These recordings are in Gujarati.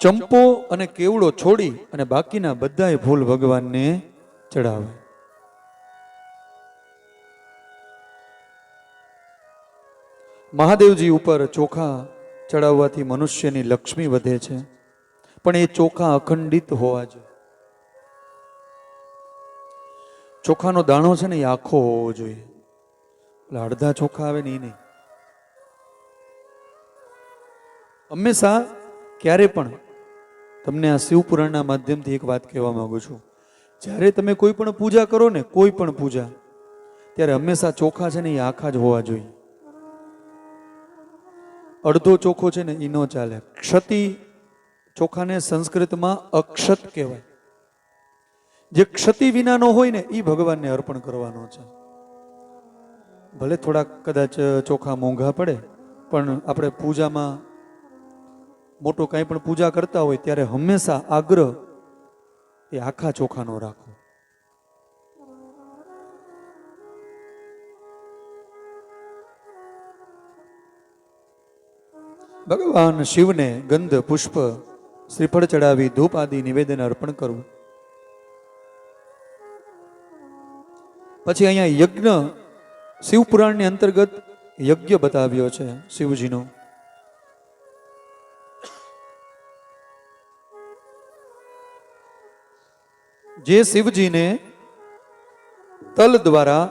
ચંપો અને કેવડો છોડી અને બાકીના બધાય ફૂલ ભગવાનને ચડાવે મહાદેવજી ઉપર ચોખા ચડાવવાથી મનુષ્યની લક્ષ્મી વધે છે, પણ એ ચોખા અખંડિત હોવા જોઈએ. ચોખાનો દાણો છે ને એ આખો હોવો જોઈએ. એટલે અડધા ચોખા આવે ને એ નહીં હંમેશા ક્યારે પણ તમને આ શિવપુરાણના માધ્યમથી એક વાત કહેવા માગું છું. જ્યારે તમે કોઈ પણ પૂજા કરો ને, કોઈ પણ પૂજા, ત્યારે હંમેશા ચોખા છે ને એ આખા જ હોવા જોઈએ. અડધો ચોખો છે ને એ ન ચાલે. ક્ષતિ ચોખાને સંસ્કૃતમાં અક્ષત કહેવાય. જે ક્ષતિ વિનાનો હોય ને એ ભગવાનને અર્પણ કરવાનો છે. ભલે થોડાક કદાચ ચોખા મોંઘા પડે, પણ આપણે પૂજામાં મોટો કાંઈ પણ પૂજા કરતા હોય ત્યારે હંમેશા આગ્રહ એ આખા ચોખાનો રાખો. ભગવાન શિવને ગંધ, પુષ્પ, શ્રીફળ ચડાવી ધૂપ આદિ નિવેદન અર્પણ કરવું. પછી અહીંયા યજ્ઞ, શિવપુરાણની અંતર્ગત યજ્ઞ બતાવ્યો છે શિવજીનો. જે શિવજીને તલ દ્વારા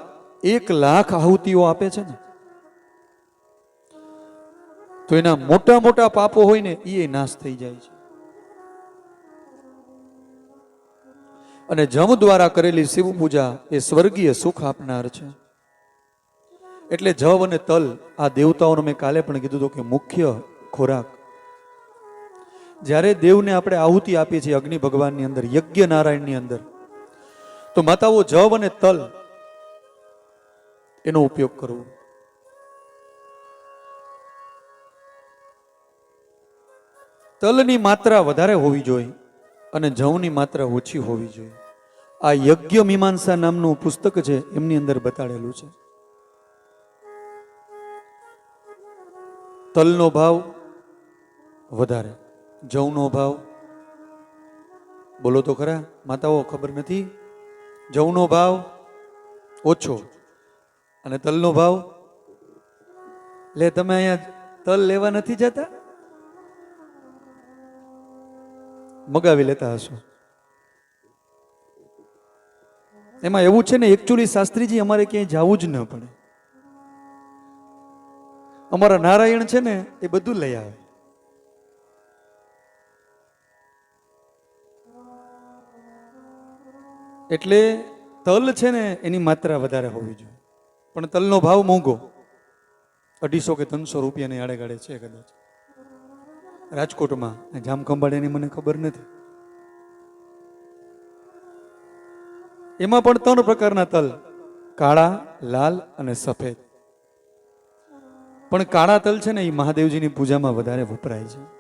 એક લાખ આહુતિઓ આપે છે ને, તો એના મોટા મોટા પાપો હોય ને એ નાશ થઈ જાય છે. અને જમ દ્વારા કરેલી શિવ પૂજા એ સ્વર્ગીય સુખ આપનાર છે. એટલે જવ અને તલ આ દેવતાઓનો મેં કાલે પણ કીધું હતું કે મુખ્ય ખોરાક જ્યારે દેવને આપણે આહુતિ આપીએ છીએ અગ્નિ ભગવાનની અંદર યજ્ઞ નારાયણની અંદર, તો માતાઓ જવ અને તલ એનો ઉપયોગ કરવો. તલની માત્રા વધારે હોવી જોઈએ અને જવની માત્રા ઓછી હોવી જોઈએ. આ યજ્ઞ મીમાંસા નામનું પુસ્તક છે, એમની અંદર બતાડેલું છે. તલનો ભાવ વધારે. જવનો ભાવ? બોલો તો ખરા, માતાઓ, ખબર નથી? જવનો ભાવ ઓછો. અને તલનો ભાવ? લે, તમે અહીંયા તલ લેવા નથી જતા? મગાવી લેતા હશો. એમાં એવું છે ને એકચ્યુઅલી શાસ્ત્રીજી અમારે ક્યાંય જવું જ ન પડે. અમારા નારાયણ છે ને, એ બધું લઈ આવે. એટલે તલ છે ને, એની માત્રા વધારે હોવી જોઈએ. પણ તલનો ભાવ મોંઘો. અઢીસો કે ત્રણસો રૂપિયાની આડેગાડે છે કદાચ. રાજકોટમાં જામખંભાળિયાની મને ખબર નથી. એમાં પણ ત્રણ પ્રકારના તલ. કાળા, લાલ અને સફેદ. પણ કાળા તલ છે ને, એ મહાદેવજીની પૂજામાં વધારે વપરાય છે.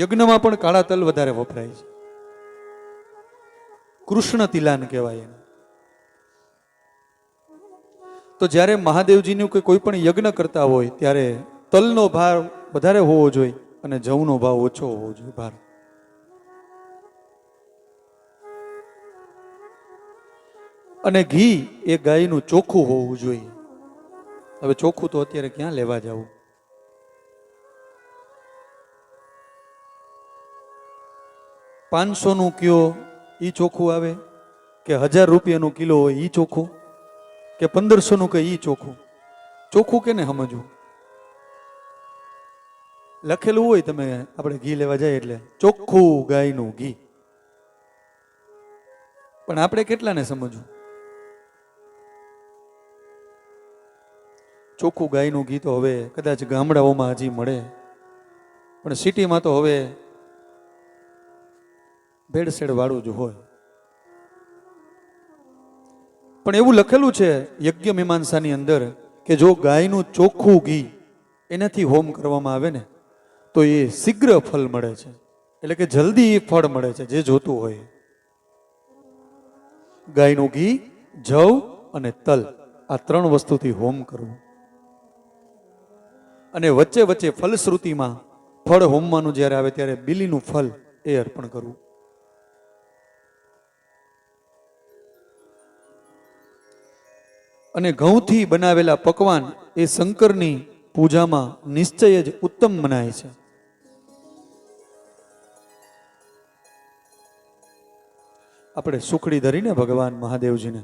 યજ્ઞમાં પણ કાળા તલ વધારે વપરાય છે. કૃષ્ણ તિલાન કહેવાય એને. તો જ્યારે મહાદેવજીનું કે કોઈ પણ યજ્ઞ કરતા હોય, ત્યારે તલનો ભાર વધારે હોવો જોઈએ અને જવનો ભાવ ઓછો હોવો જોઈએ ભાર. અને ઘી એ ગાયનું ચોખ્ખું હોવું જોઈએ. હવે ચોખ્ખું તો અત્યારે ક્યાં લેવા જવું? પાંચસો નું કયો એ ચોખ્ખું આવે? કે હજાર રૂપિયાનું કિલો હોય એ ચોખ્ખું? કે પંદરસોનું કે એ ચોખ્ખું? ચોખ્ખું કેને સમજવું? લખેલું હોય તમે, આપણે ઘી લેવા જાય એટલે. ચોખ્ખું ગાયનું ઘી. પણ આપણે કેટલાને સમજવું? ચોખ્ખું ગાયનું ઘી તો હવે કદાચ ગામડાઓમાં હજી મળે. પણ સિટીમાં તો હવે ભેળસેળ વાળું જ હોય. પણ એવું લખેલું છે યજ્ઞ મીમાંસાની અંદર કે જો ગાયનું ચોખ્ખું ઘી એનાથી હોમ કરવામાં આવે ને, તો એ શીઘ્ર ફળ મળે છે. એટલે કે જલ્દી એ ફળ મળે છે જે જોતું હોય. ગાયનું ઘી, જવ અને તલ આ ત્રણ વસ્તુથી હોમ કરવું. અને વચ્ચે વચ્ચે ફલશ્રુતિમાં ફળ હોમવાનું જ્યારે આવે ત્યારે બિલીનું ફલ એ અર્પણ કરવું. અને ઘઉંથી બનાવેલા પકવાન એ શંકરની પૂજામાં નિશ્ચય જ ઉત્તમ મનાય છે. આપણે સુખડી ધરીને ભગવાન મહાદેવજીને.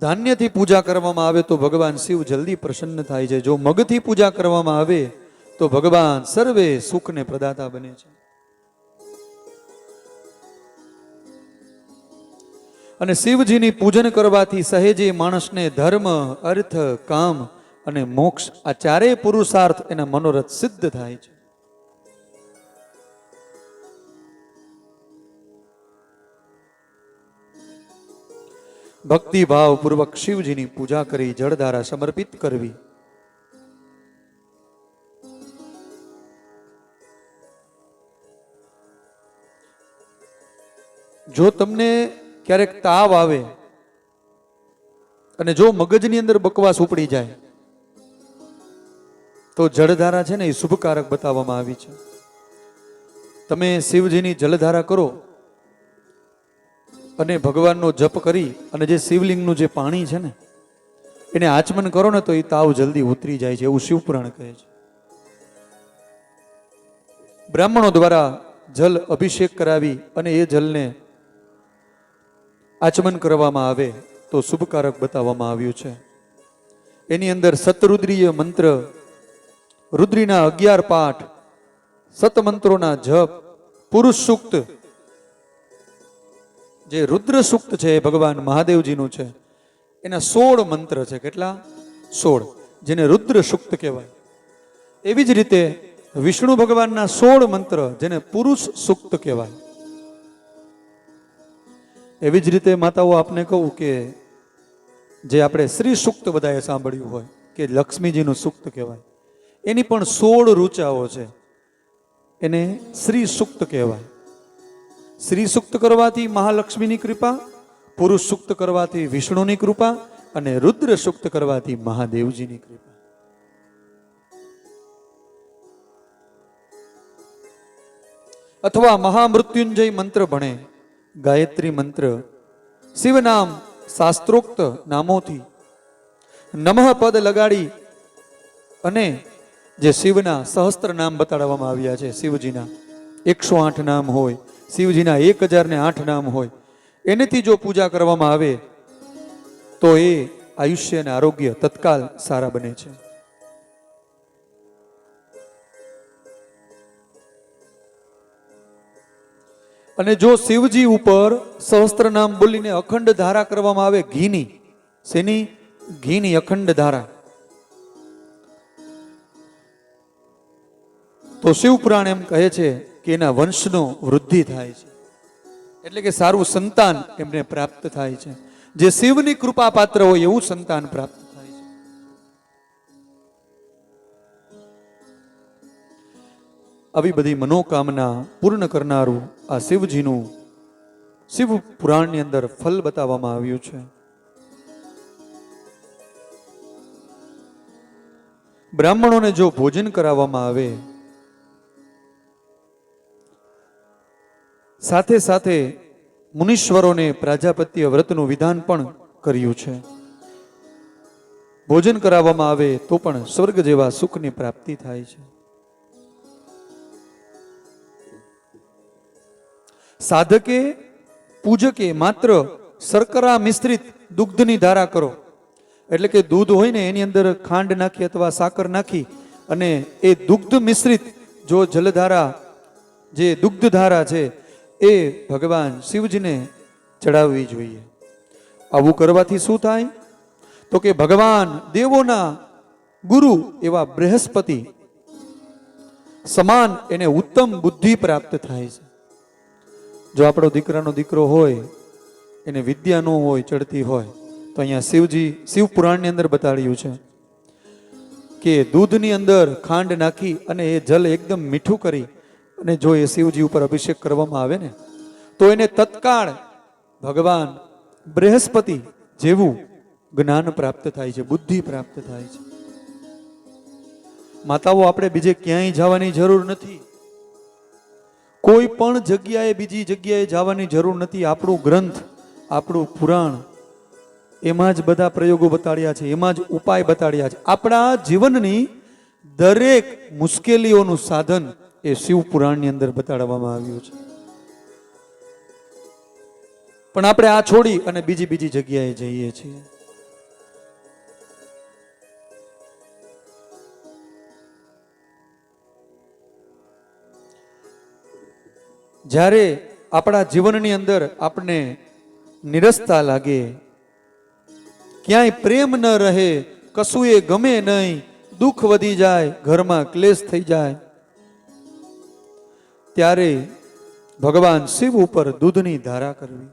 ધાન્યથી પૂજા કરવામાં આવે તો ભગવાન શિવ જલ્દી પ્રસન્ન થાય છે. જો મગથી પૂજા કરવામાં આવે તો ભગવાન સર્વે સુખને પ્રદાતા બને છે. અને શિવજીની પૂજન કરવાથી સહેજે માણસને ધર્મ, અર્થ, કામ અને મોક્ષ આ ચારેય પુરુષાર્થ એના મનોરથ સિદ્ધ થાય છે. ભક્તિ ભાવ પૂર્વક શિવજીની પૂજા કરી જળધારા સમર્પિત કરવી. જો તમને ક્યારેક તાવ આવે અને જો મગજની અંદર બકવાસ ઉપડી જાય, તો જળધારા છે ને એ શુભકારક બતાવવામાં આવી છે. તમે શિવજીની જલધારા કરો અને ભગવાનનો જપ કરી અને જે શિવલિંગનું જે પાણી છે ને, એને આચમન કરો ને તો એ તાવ જલ્દી ઉતરી જાય છે એવું શિવપુરાણ કહે છે. બ્રાહ્મણો દ્વારા જલ અભિષેક કરાવી અને એ જલને આચમન કરવામાં આવે તો શુભકારક બતાવવામાં આવ્યું છે. એની અંદર સતરુદ્રીય મંત્ર, રુદ્રીના અગિયાર પાઠ, સતમંત્રોના જપ પુરુષ સૂક્ત જે રુદ્ર સૂક્ત છે એ ભગવાન મહાદેવજીનું છે. એના સોળ મંત્ર છે. કેટલા? સોળ. જેને રુદ્ર સૂક્ત કહેવાય. એવી જ રીતે વિષ્ણુ ભગવાનના સોળ મંત્ર જેને પુરુષ સૂક્ત કહેવાય. એવી જ રીતે માતાઓ, આપને કહું કે જે આપણે શ્રી સૂક્ત બધાએ સાંભળ્યું હોય, કે લક્ષ્મીજીનું સૂક્ત કહેવાય, એની પણ સોળ રૂચાઓ છે. એને શ્રી સૂક્ત કહેવાય. શ્રી સૂક્ત કરવાથી મહાલક્ષ્મીની કૃપા, પુરુષ સૂક્ત કરવાથી વિષ્ણુની કૃપા અને રુદ્ર સૂક્ત કરવાથી મહાદેવજીની કૃપા. અથવા મહામૃત્યુંજય મંત્ર ભણે. ગાયત્રી મંત્ર, શિવનામ શાસ્ત્રોક્ત નામોથી નમઃ પદ લગાડી અને જે શિવના સહસ્ત્ર નામ બતાડવામાં આવ્યા છે, શિવજીના, એકસો આઠ નામ હોય, શિવજીના એક હજાર ને આઠ નામ હોય, એનેથી જો પૂજા કરવામાં આવે, તો એ આયુષ્ય અને આરોગ્ય તત્કાલ સારા બને છે. અને જો શિવજી ઉપર સહસ્ત્ર નામ બોલીને અખંડ ધારા કરવામાં આવે, ઘીની. શેની? ઘીની અખંડ ધારા. તો શિવપુરાણ એમ કહે છે કે એના વંશનો વૃદ્ધિ થાય છે. એટલે કે સારું સંતાન એમને પ્રાપ્ત થાય છે. જે શિવની કૃપા પાત્ર હોય એવું સંતાન પ્રાપ્ત આવી બધી મનોકામના પૂર્ણ કરનારું આ શિવજીનું શિવ પુરાણની અંદર ફલ બતાવવામાં આવ્યું છે. બ્રાહ્મણોને જો ભોજન કરાવવામાં આવે, સાથે સાથે મુનીશ્વરોને પ્રાજાપત્ય વ્રતનું વિધાન પણ કર્યું છે. ભોજન કરાવવામાં આવે તો પણ સ્વર્ગ જેવા સુખની પ્રાપ્તિ થાય છે. સાધકે, પૂજકે માત્ર શર્કરા મિશ્રિત દુગ્ધની ધારા કરો. એટલે કે દૂધ હોય ને એની અંદર ખાંડ નાખી અથવા સાકર નાખી અને એ દુગ્ધ મિશ્રિત જો જલધારા, જે દુગ્ધ ધારા છે, એ ભગવાન શિવજીને ચડાવવી જોઈએ. આવું કરવાથી શું થાય? તો કે ભગવાન દેવોના ગુરુ એવા બૃહસ્પતિ સમાન એને ઉત્તમ બુદ્ધિ પ્રાપ્ત થાય છે. જો આપણો દીકરાનો દીકરો હોય, એને વિદ્યા ન હોય, ચડતી હોય, તો અહીંયા શિવજી શિવ પુરાણની અંદર બતાડ્યું છે કે દૂધની અંદર ખાંડ નાખી અને એ જલ એકદમ મીઠું કરી અને જો એ શિવજી ઉપર અભિષેક કરવામાં આવે ને, તો એને તત્કાળ ભગવાન બૃહસ્પતિ જેવું જ્ઞાન પ્રાપ્ત થાય છે, બુદ્ધિ પ્રાપ્ત થાય છે. માતાઓ, આપણે બીજે ક્યાંય જવાની જરૂર નથી. કોઈ પણ જગ્યાએ બીજી જગ્યાએ જવાની જરૂર નથી. આપણું ગ્રંથ, આપણું પુરાણ એમાં જ બધા પ્રયોગો બતાડ્યા છે, એમાં જ ઉપાય બતાડ્યા છે. આપણા જીવનની દરેક મુશ્કેલીઓનું સાધન એ શિવ પુરાણની અંદર બતાડવામાં આવ્યું છે. પણ આપણે આ છોડી અને બીજી બીજી જગ્યાએ જઈએ છીએ. જ્યારે આપણા જીવનની અંદર આપણને નિરસતા લાગે, ક્યાંય પ્રેમ ન રહે, કશું એ ગમે નહીં, દુઃખ વધી જાય, ઘરમાં ક્લેશ થઈ જાય, ત્યારે ભગવાન શિવ ઉપર દૂધની ધારા કરવી.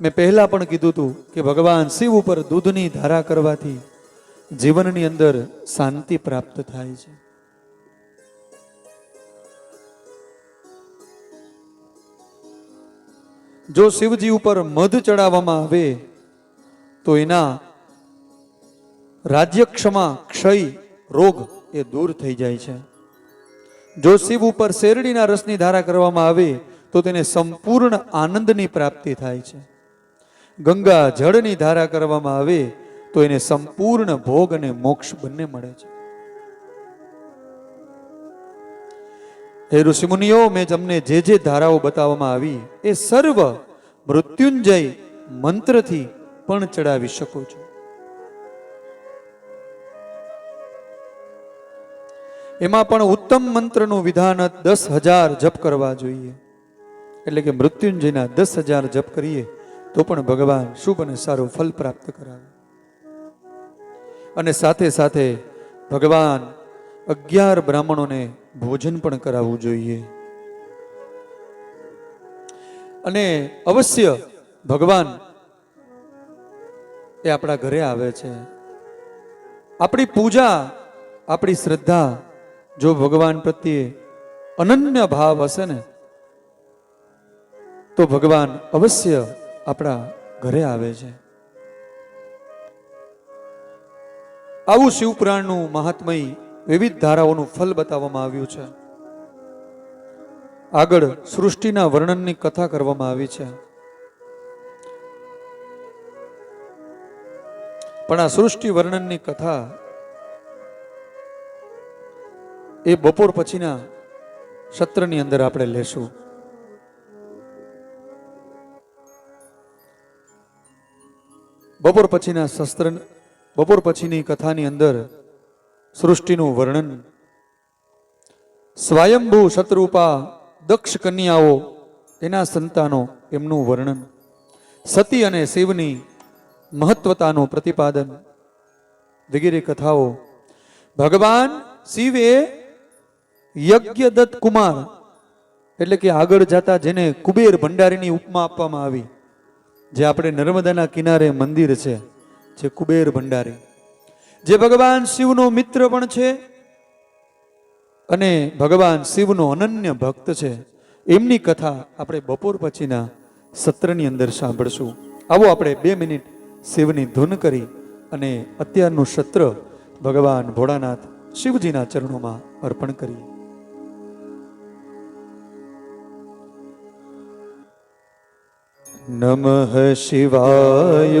મેં પહેલા પણ કીધું હતું કે ભગવાન શિવ ઉપર દૂધની ધારા કરવાથી જીવનની અંદર શાંતિ પ્રાપ્ત થાય છે. જો શિવજી ઉપર મધ ચડાવવામાં આવે, તો એના રાજ્યક્ષમા ક્ષય રોગ એ દૂર થઈ જાય છે. જો શિવ ઉપર શેરડીના રસની ધારા કરવામાં આવે, તો તેને સંપૂર્ણ આનંદની પ્રાપ્તિ થાય છે. ગંગા જળની ધારા કરવામાં આવે, તો એને સંપૂર્ણ ભોગ અને મોક્ષ બંને મળે છે. હે ઋષિમુનિઓ, મેં તમને જે જે ધારાઓ બતાવવામાં આવી, એ સર્વ મૃત્યુંજય મંત્રથી પણ ચડાવી શકો છો. એમાં પણ ઉત્તમ મંત્રનું વિધાન દસ હજાર જપ કરવા જોઈએ. એટલે કે મૃત્યુંજયના દસ હજાર જપ કરીએ, તો પણ ભગવાન શુભ અને સારું ફલ પ્રાપ્ત કરાવે. અને સાથે સાથે ભગવાન અગિયાર બ્રાહ્મણોને ભોજન પણ કરાવવું જોઈએ. અને અવશ્ય ભગવાન એ આપણા ઘરે આવે છે. આપણી પૂજા, આપણી શ્રદ્ધા જો ભગવાન પ્રત્યે અનન્ય ભાવ હશે ને, તો ભગવાન અવશ્ય આપણા ઘરે આવે છે. આવું શિવપુરાણનું મહાત્મય વિવિધ ધારાઓનું ફલ બતાવવામાં આવ્યું છે. આગળ સૃષ્ટિના વર્ણનની કથા કરવામાં આવી છે. પણ આ સૃષ્ટિ વર્ણનની કથા એ બપોર પછીના સત્રની અંદર આપણે લેશું. બપોર પછીના શસ્ત્ર, બપોર પછીની કથાની અંદર સૃષ્ટિનું વર્ણન. સ્વયંભૂ શત્રુપા દક્ષ કન્યાઓ, એના સંતાનો એમનું વર્ણન. સતી અને શિવની મહત્વતાનું પ્રતિપાદન. વગેરે કથાઓ. ભગવાન શિવે યજ્ઞદત્ત કુમાર, એટલે કે આગળ જતા જેને કુબેર ભંડારીની ઉપમા આપવામાં આવી, જે આપણે નર્મદાના કિનારે મંદિર છે, જે કુબેર ભંડારી. જે ભગવાન શિવનો મિત્ર પણ છે અને ભગવાન શિવનો અનન્ય ભક્ત છે. એમની કથા આપણે બપોર પછીના સત્રની અંદર સાંભળશું. આવો આપણે બે મિનિટ શિવની ધૂન કરી અને અત્યારનું સત્ર ભગવાન ભોળાનાથ શિવજીના ચરણોમાં અર્પણ કરીએ. નમઃ શિવાય.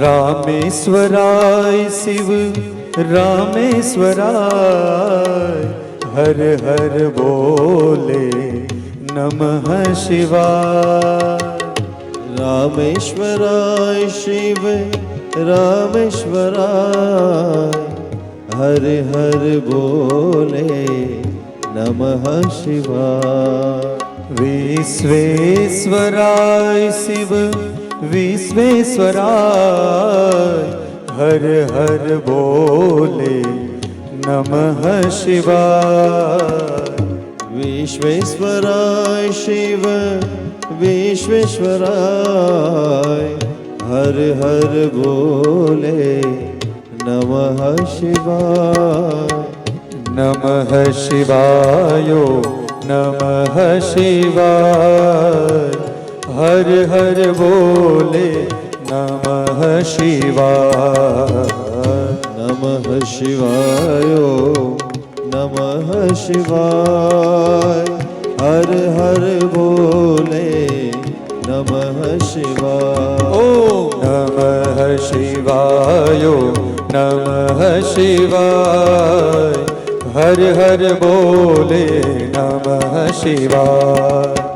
રામેશ્વરાય શિવ રામેશ્વરાય હર હર બોલે નમઃ શિવાય રામેશ્વરાય શિવ રામેશ્વરાય હર હર બોલે નમઃ શિવાય વિશ્વેશ્વરાય શિવ વિશ્વેશ્વરાય હર હર બોલે નમઃ શિવાય વિશ્વેશ્વરાય શિવ વિશ્વેશ્વરાય હર હર બોલે નમઃ શિવાય નમઃ શિવાયો નમઃ શિવાય હર હર બોલે નમઃ શિવાય નમઃ શિવાય નમઃ શિવાય હર હર બોલે નમઃ શિવાય ઓ નમઃ શિવાય નમઃ શિવાય હર હર બોલે નમઃ શિવાય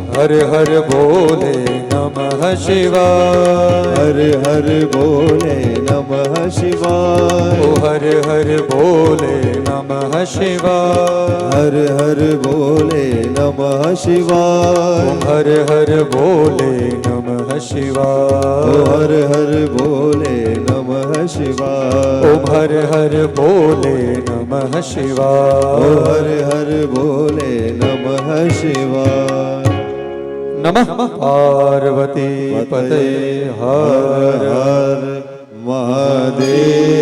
હર હર બોલે નમઃ શિવાય. હર હર બોલે નમઃ શિવાય. હર હર બોલે નમઃ શિવાય. હર હર બોલે નમઃ શિવાય. હર હર બોલે નમઃ શિવાય. હર હર બોલે નમઃ શિવાય. હર હર બોલે નમઃ શિવાય. હર હર બોલે નમઃ શિવાય. નમઃ. પાર્વતી પતે હર હર મહાદેવ.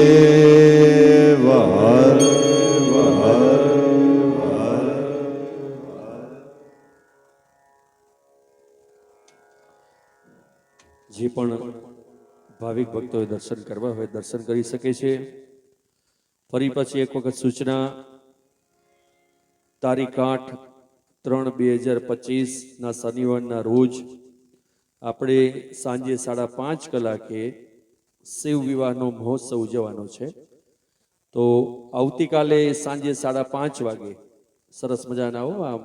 જે પણ ભાવિક ભક્તોએ દર્શન કરવા હોય દર્શન કરી શકે છે. ફરી પછી એક વખત સૂચના તારીખ આઠ ત્રણ બે હજાર પચીસના શનિવારના રોજ આપણે સાંજે સાડા પાંચ કલાકે શિવ વિવાહનો મહોત્સવ ઉજવવાનો છે. તો આવતીકાલે સાંજે સાડા પાંચ વાગે સરસ મજાના હો, આમ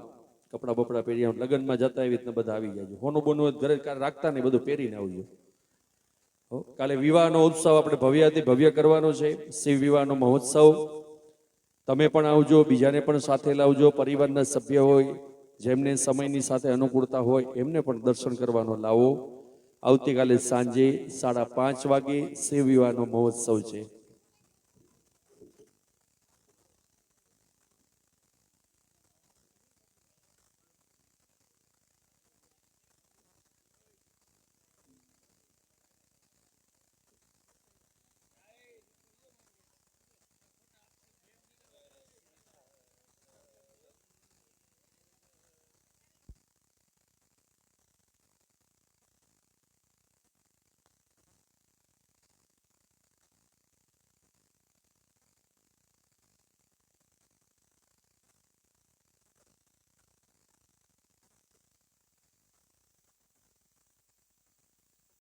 કપડાં બપડા પહેરી આમ લગ્નમાં જતા એવી રીતના બધા આવી જાય હોનું બોનું ઘરે રાખતા નહીં, બધું પહેરીને આવજો. કાલે વિવાહનો ઉત્સવ આપણે ભવ્યાથી ભવ્ય કરવાનો છે, શિવ વિવાહનો મહોત્સવ. તમે પણ આવજો, બીજાને પણ સાથે લાવજો, પરિવારના સભ્ય હોય જેમને સમયની સાથે અનુકૂળતા હોય, એમને પણ દર્શન કરવાનો લાવો. આવતીકાલે સાંજે સાડા પાંચ વાગે શિવ વિવાહનો મહોત્સવ છે.